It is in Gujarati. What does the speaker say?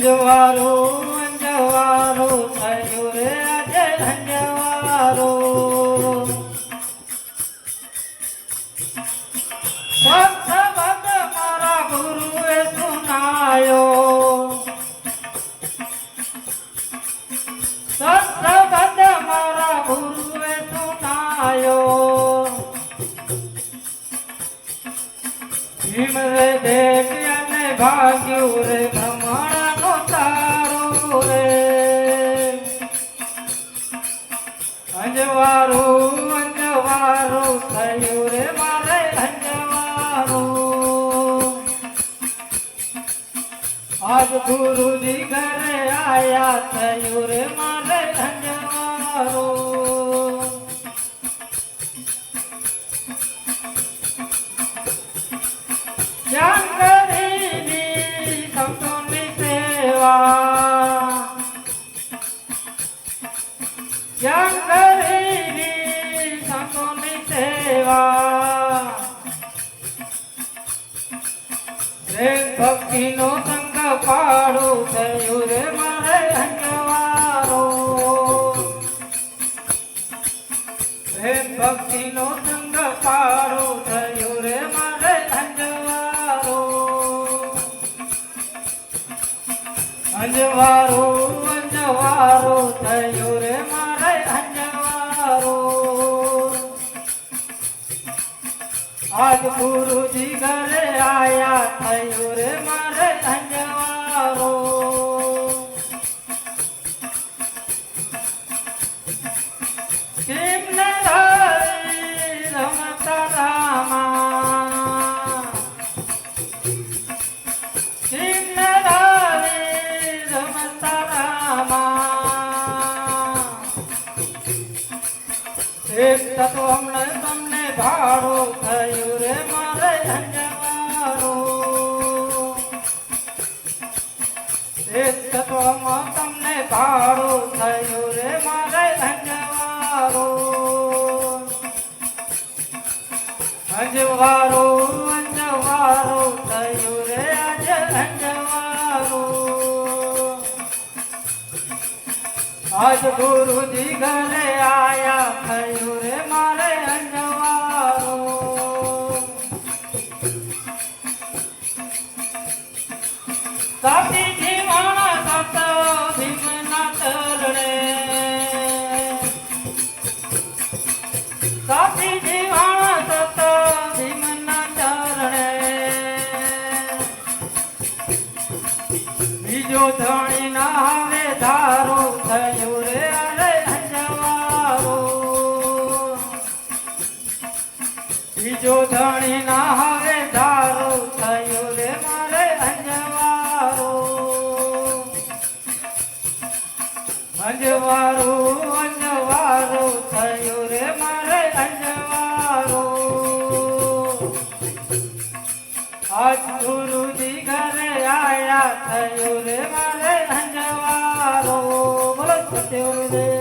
અંજવારું અંજવારું થયો રે આજે અંજવારું સત્સંગ મારા ગુરુએ સુનાયો. સત્સંગ મારા ગુરુએ સુનાયો. ભીમ રે રે અંજવારું અંજવારું, થયું રે મારે અંજવારું. આજ ગુરુજી ઘરે આયા, થયું રે મારે અંજવારું. જંગલીની સંતોની સેવા ભક્તિનો અંગ પાડો થયું રે મારે અંજવારો પ્રેમ ભક્તિનો અંગ પાડો થયું રે મારે અંજવારો અંજવારો અંજવારો થયું રે મારે આજ ગુરુજી ઘરે આયા થયું રે મારે ધન્યવારો કિમને ધારી રમતા રામા? કિમને ધારી રમતા હમણે તમને ભાડો થયું ભાડો થયું રે મારે અંજવારો અંજવારો અંજવારો થયું રે આજે અંજવારો આજ ગુરુજી ઘરે આયા, થયું રે મારે અંજવારો ધણી ના હવે ધારો થયો રે અરે અંજવારો બીજો ધણી ના હવે ધારો થયો રે મારે અંજવારો અંજવારો અંજવારો આજ ગુરુજી ઘરે આયા થયું રે મારે અંજવારો બોલો સત્ય ગુરુદેવ